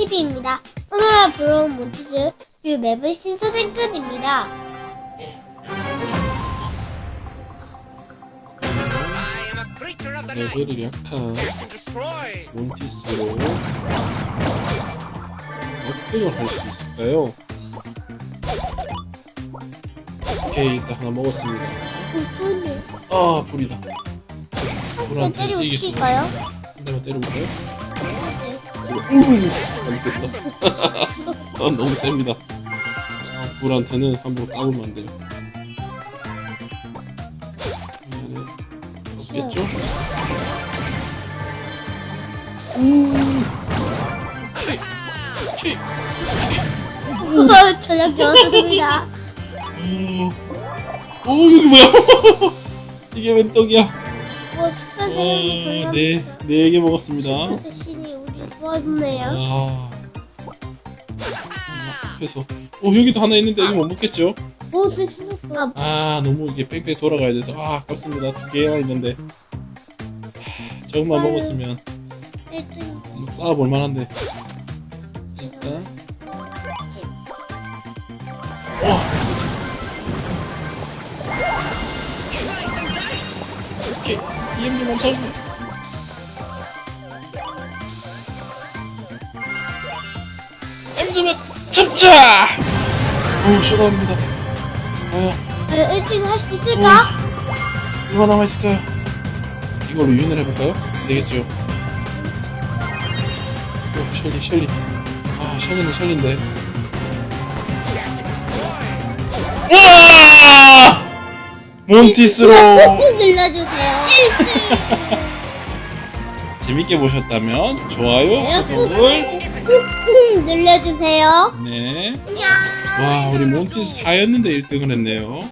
TV입니다. 오늘 브로운 몬티스 류 맵은 신선한 끝입니다. 레벨이 약한 and destroy. 몬티스로 어떻게 할수 있을까요? 오케이 일단 하나 먹었습니다 아 불이다 몇 불한테 웃길까요? 한 대만 때려볼까요? 아, 너무 셉니다 아, 불한테는 함부로 까불면 안 돼요 없겠죠? 우와, 전략 되었습니다. 오, 오 여기 뭐야? 이게 웬 떡이야? 뭐, 어, 네, 네 개 먹었습니다. 그래서 신이 우리 도와줬네요. 아, 앞에서. 오 여기도 하나 있는데 여기 못 먹겠죠? 무엇을 신었구나. 아 너무 이게 뺑뺑 돌아가야 돼서 아 아깝습니다. 두 개나 있는데 아, 저것만 아유. 먹었으면 1등 뭐 쌓아볼 만한데. 일단 와. 오케이 EMD 멈춰. 엠드면 잡자. 오 쇼다운입니다. 과연 1등 할 수 있을까? 얼마 남아 있을까요? 이걸로 유인을 해볼까요? 안 되겠죠. 오 셸리 셸리. 아 셸리는 셸리인데. 와! 몬티스로 꾹꾹 눌러주세요. 재밌게 보셨다면 좋아요, 네, 구독을 꾹꾹 눌러주세요. 네. 와 우리 몬티스 4였는데 1등을 했네요.